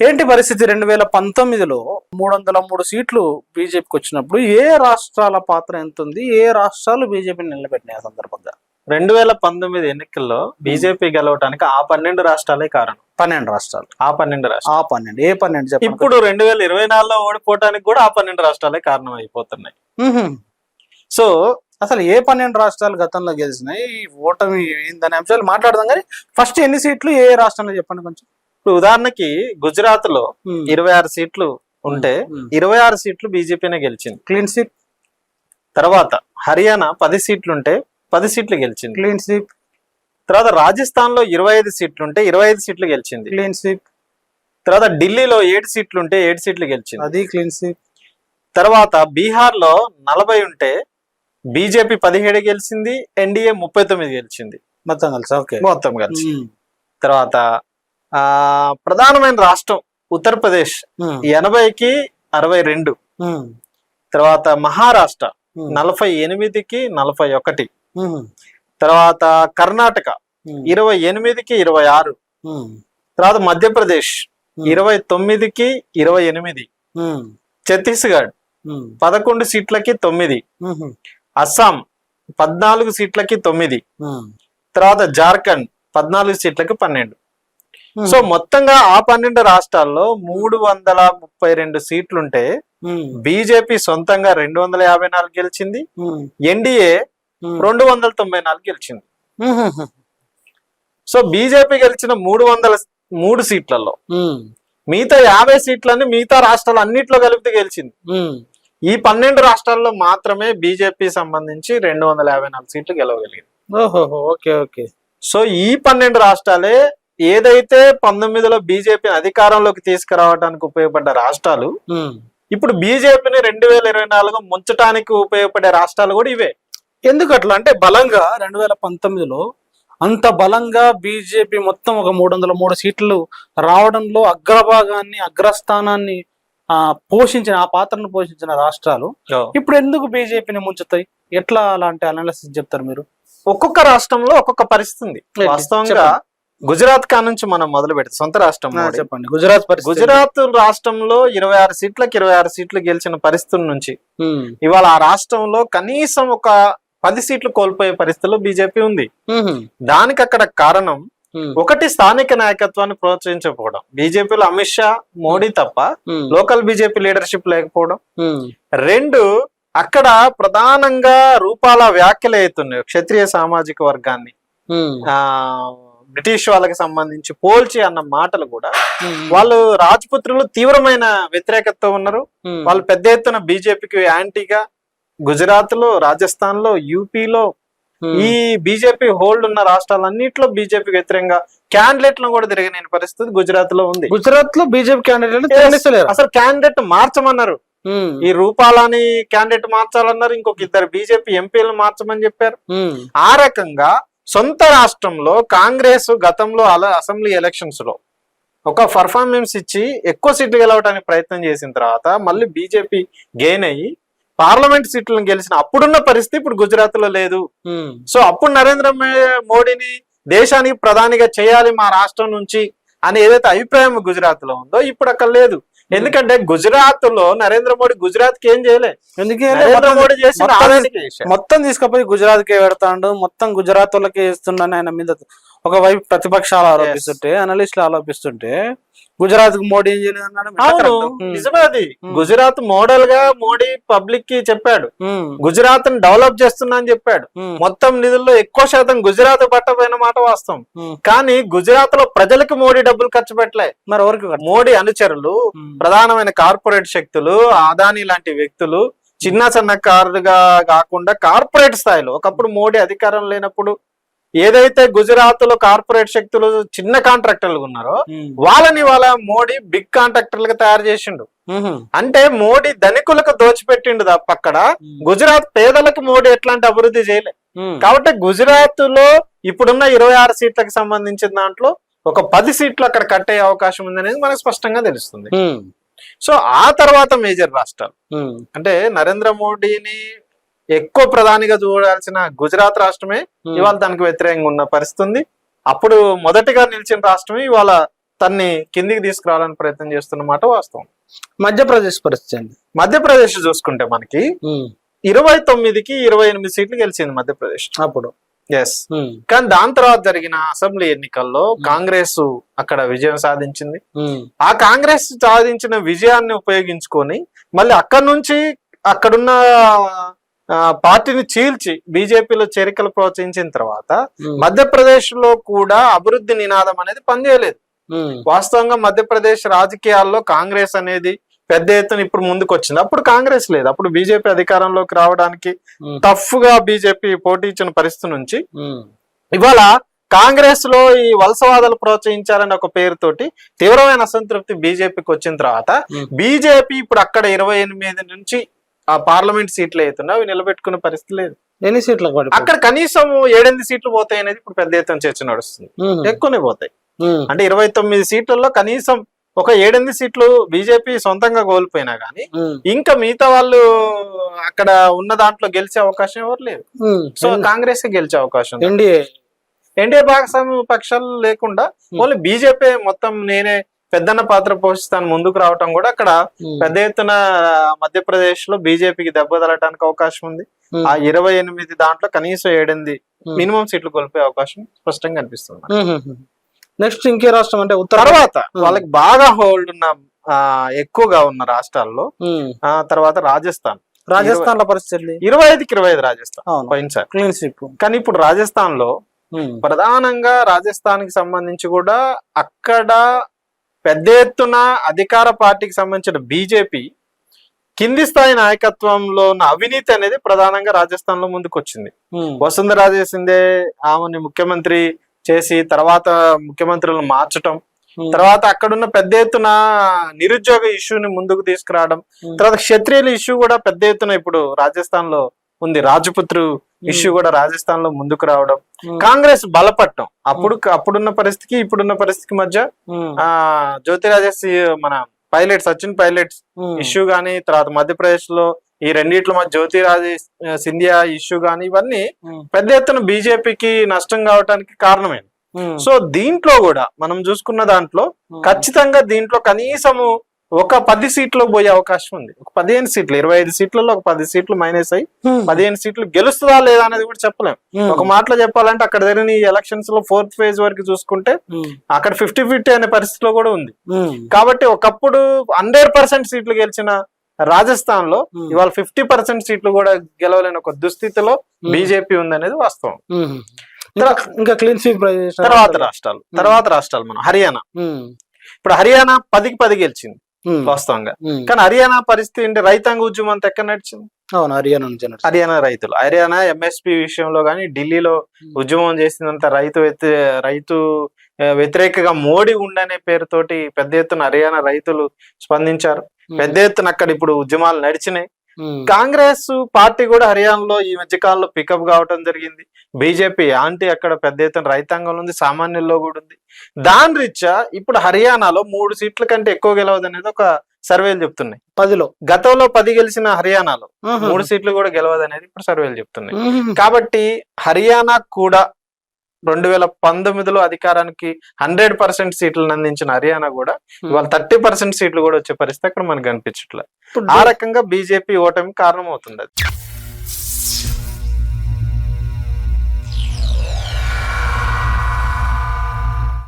ఏంటి పరిస్థితి రెండు వేల పంతొమ్మిదిలో మూడు వందల మూడు సీట్లు బీజేపీకి వచ్చినప్పుడు ఏ రాష్ట్రాల పాత్ర ఎంత ఉంది ఏ రాష్ట్రాలు బీజేపీని నిలబెట్టినాయి ఆ సందర్భంగా? రెండు వేల పంతొమ్మిది ఎన్నికల్లో బీజేపీ గెలవడానికి ఆ పన్నెండు రాష్ట్రాలే కారణం. పన్నెండు రాష్ట్రాలు. ఆ పన్నెండు రాష్ట్రాలు. ఆ పన్నెండు. ఏ పన్నెండు చెప్పండి? ఇప్పుడు రెండు వేల ఇరవై నాలుగులో ఓడిపోవడానికి కూడా ఆ పన్నెండు రాష్ట్రాలే కారణం అయిపోతున్నాయి. సో అసలు ఏ పన్నెండు రాష్ట్రాలు గతంలో గెలిచినాయి? ఈ ఓటమి ఏందనే అంశాలు మాట్లాడదాం కానీ ఫస్ట్ ఎన్ని సీట్లు ఏ రాష్ట్రంలో చెప్పండి కొంచెం. ఇప్పుడు ఉదాహరణకి గుజరాత్లో. ఇరవై ఆరు సీట్లు ఉంటే. ఇరవై ఆరు సీట్లు బీజేపీనే గెలిచింది. Clean sweep. తర్వాత హర్యానా పది సీట్లు ఉంటే పది సీట్లు గెలిచింది. Clean sweep. తర్వాత రాజస్థాన్లో ఇరవై ఐదు సీట్లు ఉంటే ఇరవై ఐదు సీట్లు గెలిచింది. Clean sweep. తర్వాత ఢిల్లీలో ఏడు సీట్లు ఉంటే ఏడు సీట్లు గెలిచింది. అది క్లీన్ స్వీప్. తర్వాత బీహార్లో నలభై ఉంటే బీజేపీ పదిహేడు గెలిచింది ఎన్డీఏ ముప్పై తొమ్మిది గెలిచింది. మొత్తం కలిసి ఓకే. మొత్తం కలిసి. తర్వాత ఆ ప్రధానమైన రాష్ట్రం ఉత్తరప్రదేశ్. ఎనభైకి అరవై రెండు. తర్వాత మహారాష్ట్ర నలభై ఎనిమిదికి నలభై ఒకటి. తర్వాత కర్ణాటక ఇరవై ఎనిమిదికి ఇరవై ఆరు. తర్వాత మధ్యప్రదేశ్ ఇరవై తొమ్మిదికి ఇరవై ఎనిమిది. ఛత్తీస్గఢ్ పదకొండు సీట్లకి తొమ్మిది. అస్సాం పద్నాలుగు సీట్లకి తొమ్మిది. తర్వాత జార్ఖండ్ పద్నాలుగు సీట్లకి పన్నెండు. సో మొత్తంగా ఆ పన్నెండు రాష్ట్రాల్లో మూడు వందల ముప్పై రెండు సీట్లుంటే బీజేపీ సొంతంగా రెండు వందల యాభై నాలుగు గెలిచింది. ఎన్డీఏ రెండు వందల తొంభై నాలుగు గెలిచింది. సో బీజేపీ గెలిచిన మూడు వందల మూడు సీట్లలో మిగతా యాభై సీట్లని మిగతా రాష్ట్రాలు అన్నిట్లో కలిపితే గెలిచింది. ఈ పన్నెండు రాష్ట్రాల్లో మాత్రమే బీజేపీ సంబంధించి రెండు వందల యాభై నాలుగు సీట్లు గెలవగలిగింది. ఓహో ఓకే ఓకే. సో ఈ పన్నెండు రాష్ట్రాలే ఏదైతే పంతొమ్మిదిలో బీజేపీని అధికారంలోకి తీసుకురావడానికి ఉపయోగపడ్డ రాష్ట్రాలు ఇప్పుడు బీజేపీని రెండు వేల ఇరవై నాలుగు ముంచడానికి ఉపయోగపడే రాష్ట్రాలు కూడా ఇవే. ఎందుకు అట్లా? అంటే బలంగా రెండు వేల పంతొమ్మిదిలో అంత బలంగా బీజేపీ మొత్తం ఒక మూడు వందల మూడు సీట్లు రావడంలో అగ్రభాగాన్ని అగ్రస్థానాన్ని ఆ పోషించిన ఆ పాత్రను పోషించిన రాష్ట్రాలు ఇప్పుడు ఎందుకు బీజేపీని ముంచుతాయి? ఎట్లా అలాంటి అనాలిసిస్ చెప్తారు మీరు? ఒక్కొక్క రాష్ట్రంలో ఒక్కొక్క పరిస్థితి ఉంది? వాస్తవంగా. గుజరాత్ కా నుంచి మనం మొదలు పెడితే. సొంత రాష్ట్రం. చెప్పండి. గుజరాత్ గుజరాత్ రాష్ట్రంలో ఇరవై ఆరు సీట్లకు ఇరవై ఆరు సీట్లు గెలిచిన పరిస్థితుల నుంచి ఇవాళ ఆ రాష్ట్రంలో కనీసం ఒక పది సీట్లు కోల్పోయే పరిస్థితిలో బీజేపీ ఉంది. దానికి అక్కడ కారణం ఒకటి స్థానిక నాయకత్వాన్ని ప్రోత్సహించకపోవడం. బీజేపీలో అమిత్ షా మోడీ తప్ప లోకల్ బీజేపీ లీడర్షిప్ లేకపోవడం. రెండు అక్కడ ప్రధానంగా రూపాల వ్యాఖ్యలు అవుతున్నాయి క్షత్రియ సామాజిక వర్గాన్ని. బ్రిటిష్ వాళ్ళకి సంబంధించి పోల్చి అన్న మాటలు కూడా వాళ్ళు రాజపుత్రులు తీవ్రమైన వ్యతిరేకతతో ఉన్నారు. వాళ్ళు పెద్ద ఎత్తున బీజేపీకి యాంటీగా గుజరాత్లో రాజస్థాన్లో యూపీలో ఈ బీజేపీ హోల్డ్ ఉన్న రాష్ట్రాలన్నింటిలో బీజేపీ వ్యతిరేకంగా క్యాండిడేట్లను కూడా తిరగలేని పరిస్థితి గుజరాత్లో ఉంది గుజరాత్లో బీజేపీ క్యాండిడేట్ అసలు క్యాండిడేట్ మార్చమన్నారు. ఈ రూపాలని క్యాండిడేట్ మార్చాలన్నారు ఇంకొక ఇద్దరు బీజేపీ ఎంపీలను మార్చమని చెప్పారు. ఆ రకంగా సొంత రాష్ట్రంలో కాంగ్రెస్ గతంలో అలా అసెంబ్లీ ఎలక్షన్స్లో ఒక పర్ఫార్మెన్స్ ఇచ్చి ఎక్కువ సీట్లు గెలవడానికి ప్రయత్నం చేసిన తర్వాత మళ్ళీ బీజేపీ గెయిన్ అయ్యి పార్లమెంట్ సీట్లను గెలిచిన అప్పుడున్న పరిస్థితి ఇప్పుడు గుజరాత్లో లేదు సో అప్పుడు నరేంద్ర మోడీని దేశానికి ప్రధానిగా చేయాలి మా రాష్ట్రం నుంచి అని ఏదైతే అభిప్రాయం గుజరాత్లో ఉందో ఇప్పుడు అక్కడ లేదు. ఎందుకంటే గుజరాత్లో నరేంద్ర మోడీ గుజరాత్కి ఏం చేయలే. నరేంద్ర మోడీ మొత్తం- తీసుకుపోయి గుజరాత్ కే పెడతాడు. మొత్తం గుజరాత్ వాళ్ళకే ఇస్తున్నాను ఆయన మీద ఒకవైపు ప్రతిపక్షాలు ఆరోపిస్తుంటే అనలిస్టులు ఆరోపిస్తుంటే గుజరాత్కు మోడీ ఏం చేయలేదు అన్నాడు. నిజమే అది. గుజరాత్ మోడల్గా మోడీ పబ్లిక్కి చెప్పాడు. గుజరాత్ని డెవలప్ చేస్తున్నా అని చెప్పాడు. మొత్తం నిధుల్లో ఎక్కువ శాతం గుజరాత్ పట్టపోయిన మాట వాస్తవం. కానీ గుజరాత్లో ప్రజలకు మోడీ డబ్బులు ఖర్చు పెట్టలే. మరి ఎవరికి మోడీ అనుచరులు ప్రధానమైన కార్పొరేట్ శక్తులు అదానీ లాంటి వ్యక్తులు చిన్న సన్నకారుగా కాకుండా కార్పొరేట్ స్థాయిలో. ఒకప్పుడు మోడీ అధికారం లేనప్పుడు ఏదైతే గుజరాత్లో కార్పొరేట్ శక్తులు చిన్న కాంట్రాక్టర్లు ఉన్నారో వాళ్ళని వాళ్ళ మోడీ బిగ్ కాంట్రాక్టర్లుగా తయారు చేసిండు. అంటే మోడీ ధనికులకు దోచిపెట్టిండు అక్కడ గుజరాత్ పేదలకు మోడీ ఎట్లాంటి అభివృద్ధి చేయలే. కాబట్టి గుజరాత్లో ఇప్పుడున్న ఇరవై ఆరు సీట్లకు సంబంధించిన దాంట్లో ఒక పది సీట్లు అక్కడ కట్టే అవకాశం ఉందనేది మనకు స్పష్టంగా తెలుస్తుంది. సో ఆ తర్వాత మేజర్ రాష్ట్రాలు. అంటే నరేంద్ర మోడీని ఎక్కువ ప్రధానిగా చూడాల్సిన గుజరాత్ రాష్ట్రమే ఉమ్. ఇవాళ దానికి వ్యతిరేకంగా ఉన్న పరిస్థితి ఉంది. అప్పుడు మొదటిగా నిలిచిన రాష్ట్రమే ఇవాళ తన్ని కిందికి తీసుకురావాలని ప్రయత్నం చేస్తున్నమాట వాస్తవం. మధ్యప్రదేశ్ పరిస్థితి అండి మధ్యప్రదేశ్ చూసుకుంటే మనకి ఉమ్, ఇరవై తొమ్మిదికి ఇరవై ఎనిమిది సీట్లు గెలిచింది మధ్యప్రదేశ్. అప్పుడు. ఎస్ ఉమ్, కానీ దాని తర్వాత జరిగిన అసెంబ్లీ ఎన్నికల్లో కాంగ్రెస్ అక్కడ విజయం సాధించింది. ఆ కాంగ్రెస్ సాధించిన విజయాన్ని ఉపయోగించుకొని మళ్ళీ అక్కడ నుంచి అక్కడున్న పార్టీని చీల్చి బీజేపీలో చేరికలు ప్రోత్సహించిన తర్వాత మధ్యప్రదేశ్లో కూడా అభివృద్ధి నినాదం అనేది పనిచేయలేదు. వాస్తవంగా మధ్యప్రదేశ్ రాజకీయాల్లో కాంగ్రెస్ అనేది పెద్ద ఎత్తున ఇప్పుడు ముందుకు వచ్చింది అప్పుడు కాంగ్రెస్ లేదు. అప్పుడు బీజేపీ అధికారంలోకి రావడానికి టఫ్గా బీజేపీ పోటీ ఇచ్చిన పరిస్థితి నుంచి ఇవాళ కాంగ్రెస్లో ఈ వలసవాదాలు ప్రోత్సహించారని ఒక పేరుతోటి తీవ్రమైన అసంతృప్తి బీజేపీకి వచ్చిన తర్వాత. బీజేపీ ఇప్పుడు అక్కడ ఇరవై ఎనిమిది నుంచి ఆ పార్లమెంట్ సీట్లు అవుతున్నా అవి నిలబెట్టుకునే పరిస్థితి లేదు. ఎన్ని సీట్లకు పడి అక్కడ కనీసం ఏడెనిమిది సీట్లు పోతాయి అనేది ఇప్పుడు పెద్ద ఎత్తున చర్చ నడుస్తుంది. ఎక్కువనే పోతాయి. అంటే ఇరవై తొమ్మిది సీట్లలో కనీసం ఒక ఏడెనిమిది సీట్లు బీజేపీ సొంతంగా కోల్పోయినా గానీ ఇంకా మిగతా వాళ్ళు అక్కడ ఉన్న దాంట్లో గెలిచే అవకాశం ఎవరు లేదు. సో కాంగ్రెస్ గెలిచే అవకాశం. ఎన్డీఏ. ఎన్డీఏ భాగస్వామ్య పక్షాలు లేకుండా ఓన్లీ బీజేపీ మొత్తం నేనే పెద్దన్న పాత్ర పోషిస్తాను ముందుకు రావటం కూడా అక్కడ పెద్ద ఎత్తున మధ్యప్రదేశ్లో బీజేపీకి దెబ్బ తగలటానికి అవకాశం ఉంది. ఆ ఇరవై ఎనిమిది దాంట్లో కనీసం ఏడెనిమిది మినిమం సీట్లు కోల్పోయే అవకాశం స్పష్టంగా కనిపిస్తుంది. నెక్స్ట్ ఇంకే రాష్ట్రం అంటే ఉత్తర తర్వాత వాళ్ళకి బాగా హోల్డ్ ఉన్న ఆ, ఎక్కువగా ఉన్న రాష్ట్రాల్లో. ఆ తర్వాత రాజస్థాన్. రాజస్థాన్లో పరిస్థితి ఇరవై ఐదుకి ఇరవై ఐదు రాజస్థాన్ క్లీన్ స్వీప్ కానీ ఇప్పుడు రాజస్థాన్లో ప్రధానంగా రాజస్థాన్కి సంబంధించి కూడా అక్కడ పెద్ద ఎత్తున అధికార పార్టీకి సంబంధించిన బీజేపీ కింది స్థాయి నాయకత్వంలో ఉన్న అవినీతి అనేది ప్రధానంగా రాజస్థాన్లో ముందుకు వచ్చింది వసుంధరా చేసిందే ఆమెని ముఖ్యమంత్రి చేసి తర్వాత ముఖ్యమంత్రులను మార్చటం తర్వాత అక్కడున్న పెద్ద ఎత్తున నిరుద్యోగ ఇష్యూని ముందుకు తీసుకురావడం తర్వాత క్షత్రియుల ఇష్యూ కూడా పెద్ద ఎత్తున ఇప్పుడు రాజస్థాన్లో ఉంది. రాజపుత్రు ఇష్యూ కూడా రాజస్థాన్లో ముందుకు రావడం. కాంగ్రెస్ బలపడటం అప్పుడు అప్పుడున్న పరిస్థితికి ఇప్పుడున్న పరిస్థితికి మధ్య ఆ జ్యోతిరాజేసి మన పైలట్ సచిన్ పైలట్స్ ఇష్యూ గానీ తర్వాత మధ్యప్రదేశ్లో ఈ రెండిట్ల మధ్య జ్యోతిరాజే సింధియా ఇష్యూ గానీ ఇవన్నీ పెద్ద ఎత్తున బీజేపీకి నష్టం కావడానికి కారణమైంది సో దీంట్లో కూడా మనం చూసుకున్న దాంట్లో ఖచ్చితంగా దీంట్లో కనీసము ఒక పది సీట్లు పోయే అవకాశం ఉంది. ఒక పదిహేను సీట్లు ఇరవై ఐదు సీట్లలో ఒక పది సీట్లు మైనస్ అయ్యి పదిహేను సీట్లు గెలుస్తుందా లేదా అనేది కూడా చెప్పలేం. ఒక మాటలో చెప్పాలంటే అక్కడ జరిగిన ఈ ఎలక్షన్స్లో ఫోర్త్ ఫేజ్ వరకు చూసుకుంటే అక్కడ ఫిఫ్టీ ఫిఫ్టీ అనే పరిస్థితిలో కూడా ఉంది. కాబట్టి ఒకప్పుడు హండ్రెడ్ పర్సెంట్ సీట్లు గెలిచిన రాజస్థాన్లో ఇవాళ ఫిఫ్టీ పర్సెంట్ సీట్లు కూడా గెలవలేని ఒక దుస్థితిలో బీజేపీ ఉందనేది వాస్తవం. ఇంకా క్లీన్ స్వీప్ తర్వాత రాష్ట్రాలు తర్వాత రాష్ట్రాలు మనం హర్యానా. ఇప్పుడు హర్యానా పదికి పది గెలిచింది. వాస్తవంగా. కానీ హర్యానా పరిస్థితి ఏంటి? రైతాంగ ఉద్యమం అంతా ఎక్కడ నడిచింది? అవును హర్యానా నుంచి. హర్యానా రైతులు. హర్యానా ఎంఎస్పి విషయంలో కానీ ఢిల్లీలో ఉద్యమం చేసినంత రైతు రైతు వ్యతిరేకగా మోడీ ఉండనే పేరుతోటి పెద్ద ఎత్తున హర్యానా రైతులు స్పందించారు. పెద్ద ఎత్తున అక్కడ ఇప్పుడు ఉద్యమాలు నడిచినాయి. కాంగ్రెస్ పార్టీ కూడా హర్యానాలో ఈ మధ్య కాలంలో పికప్ కావటం జరిగింది. బీజేపీ ఆంటీ అక్కడ పెద్ద ఎత్తున రైతాంగంలో ఉంది సామాన్యుల్లో కూడా ఉంది. దాని రీత్యా ఇప్పుడు హర్యానాలో మూడు సీట్ల కంటే ఎక్కువ గెలవదు అనేది ఒక సర్వేలు చెప్తున్నాయి. పదిలో. గతంలో పది గెలిచిన హర్యానాలో. మూడు సీట్లు కూడా గెలవదు అనేది ఇప్పుడు సర్వేలు చెప్తున్నాయి. కాబట్టి హర్యానా కూడా రెండు వేల పంతొమ్మిదిలో అధికారానికి హండ్రెడ్ పర్సెంట్ సీట్లను అందించిన హర్యానా కూడా ఇవాళ థర్టీ పర్సెంట్ సీట్లు కూడా వచ్చే పరిస్థితి అక్కడ మనకు కనిపించట్లేదు. ఆ రకంగా బీజేపీ ఓటమి కారణం అవుతుంది